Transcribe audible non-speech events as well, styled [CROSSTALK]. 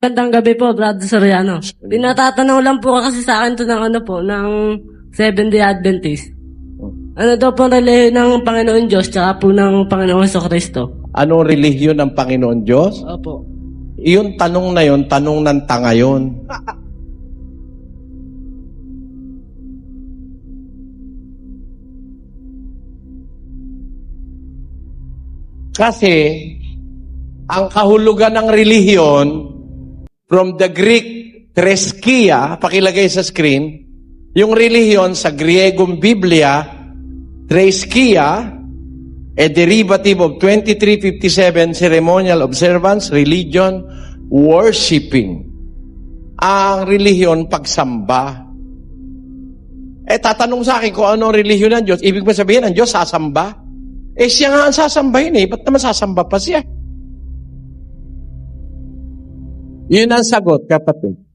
Gandang gabi po, Brother Soriano. Pinatatanong lang po kasi sa akin to ng ano po, ng Seventh-day Adventist. Ano daw po relihiyon ng Panginoon Diyos tsaka po ng Panginoon Heso Kristo? Anong relihiyon ng Panginoon Diyos? Opo. Yung tanong na yon, tanong ng tanga yun. [LAUGHS] Kasi, ang kahulugan ng relihiyon, from the Greek treskia, pakilagay sa screen, yung relihiyon sa Griegong Biblia, treskia, a derivative of 2357 ceremonial observance, religion, worshiping. Ang relihiyon, pagsamba. Eh, tatanong sa akin kung ano ang relihiyon ng Diyos. Ibig mo sabihin, ang Diyos sasamba? Eh, siya nga ang sasambahin eh. Ba't naman sasamba pa siya? Yun ang sagot, kapatid.